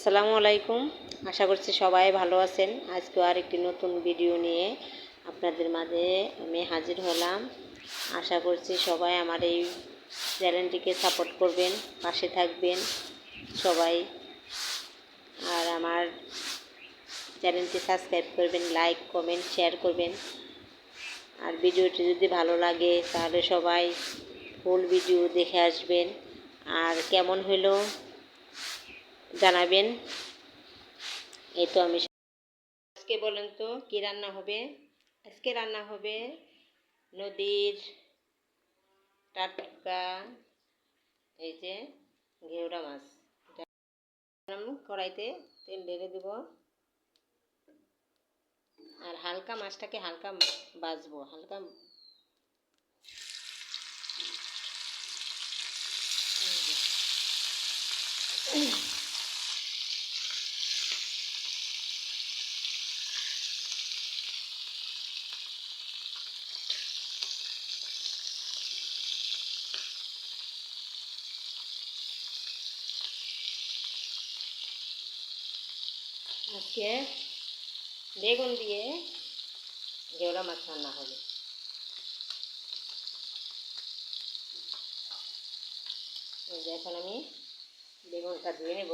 আসসালামু আলাইকুম। আশা করছি সবাই ভালো আছেন। আজকে আর একটি নতুন ভিডিও নিয়ে আপনাদের মাঝে আমি হাজির হলাম। আশা করছি সবাই আমার এই চ্যানেলটিকে সাপোর্ট করবেন, পাশে থাকবেন সবাই। আর আমার চ্যানেলটি সাবস্ক্রাইব করবেন, লাইক, কমেন্ট, শেয়ার করবেন। আর ভিডিওটি যদি ভালো লাগে তাহলে সবাই ফুল ভিডিও দেখে আসবেন। আর কেমন হলো জানাবেন। এই তো আমি আজকে বলেন তো, কি রান্না হবে? আজকে রান্না হবে নদীর টাটকা, এই যে ঘেউরা মাছ। কড়াইতে তেল ঢেলে দেব। আর হালকা মাছটাকে হালকা বাজবো, হালকা. আজকে বেগুন দিয়ে গেওড়া মাছ রান্না হবে। এখন আমি বেগুনটা ধুয়ে নেব।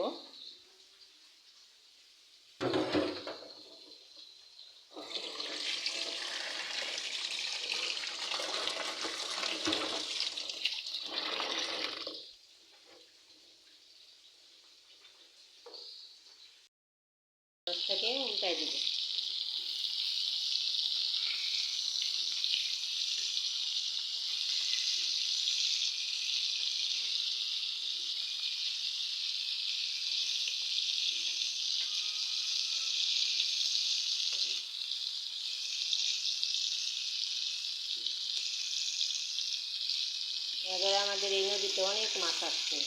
এবারে আমাদের এই নদীতে অনেক মাছ আসছে।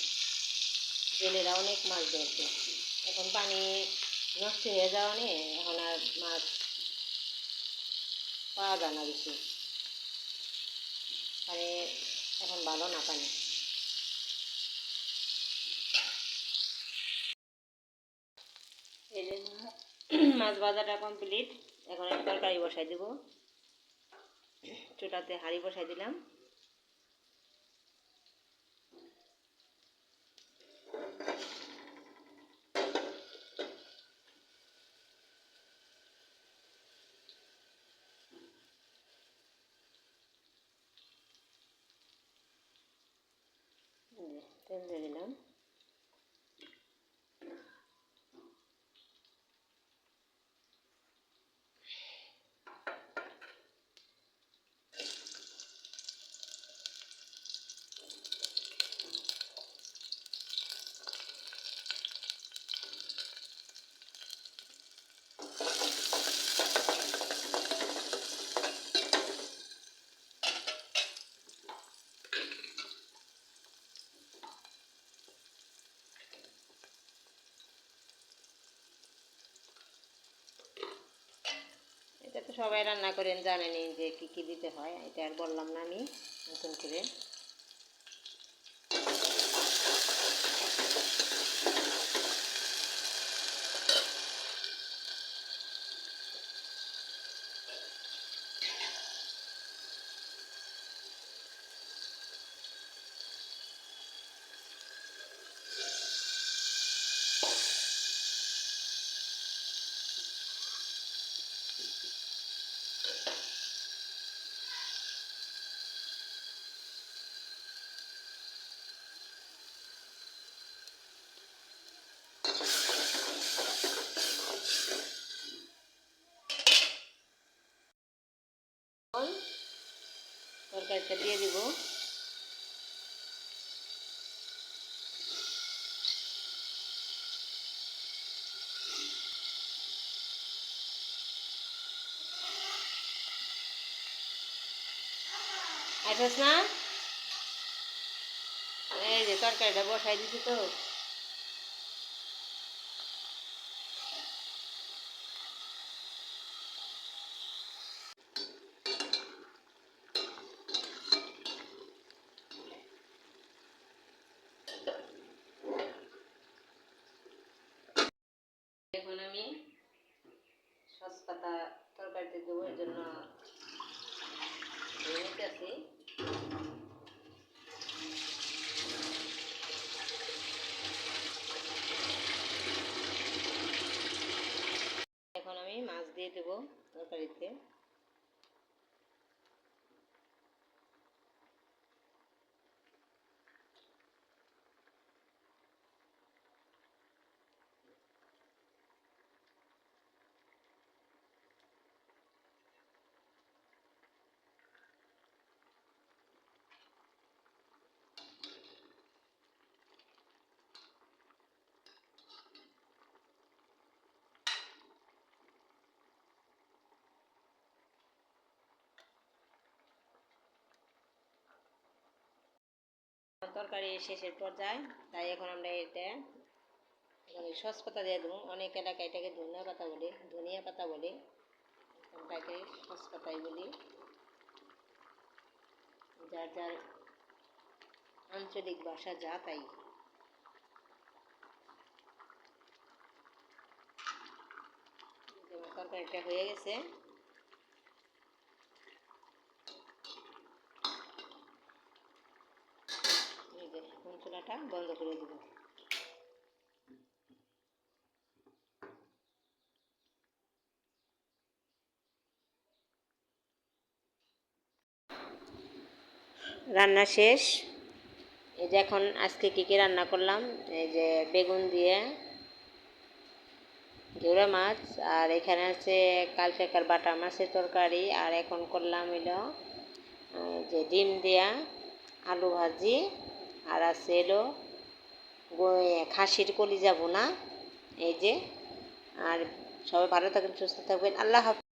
জেলেরা অনেক মাছ ধরছে। এখন পানি নষ্ট হয়ে যাওয়া নিয়ে এখন আর মাছ পাওয়া যায় না বেশি। মানে এখন ভালো না পানি। মাছ ভাজাটা কমপ্লিট। এখন তরকারি বসাই দেবো। চুটাতে হাঁড়ি বসাই দিলাম। তেল দিয়ে সবাই রান্না করেন জানেনি যে কী কী দিতে হয়, এটা আর বললাম না আমি, নতুন করে। তরকারিটা দিয়ে দিব। আসিস না? এই যে তরকারিটা বসাই দিছি তো। এখন আমি সস পাতা তরকারিতে দেবো এর জন্য নিতেছি এখন আমি মাছ দিয়ে দেবো তরকারিতে। তরকারি শেষের পর্যায়ে, তাই এখন আমরা এটা সস পাতা দিয়ে দেবো। অনেক এলাকায় এটাকে ধনিয়া পাতা বলে, ধনিয়া পাতা বলে। একে সস পাতাই বলি। যার যার আঞ্চলিক ভাষা যা তাই। তরকারিটা হয়ে গেছে এই যে চুলাটা বন্ধ করে দেবো। রান্না শেষ। এই যে এখন আজকে কী কী রান্না করলাম? এই যে বেগুন দিয়ে ঘেউড়া মাছ, আর এখানে আছে কালকেকার বাটা মাছের তরকারি, আর এখন করলাম এলো যে ডিম দেয়া আলু ভাজি আর আছে এলো খাসির কলিজা বোনা, এই যে। আর সবাই ভালো থাকবেন, সুস্থ থাকবেন। আল্লাহ হাফিজ।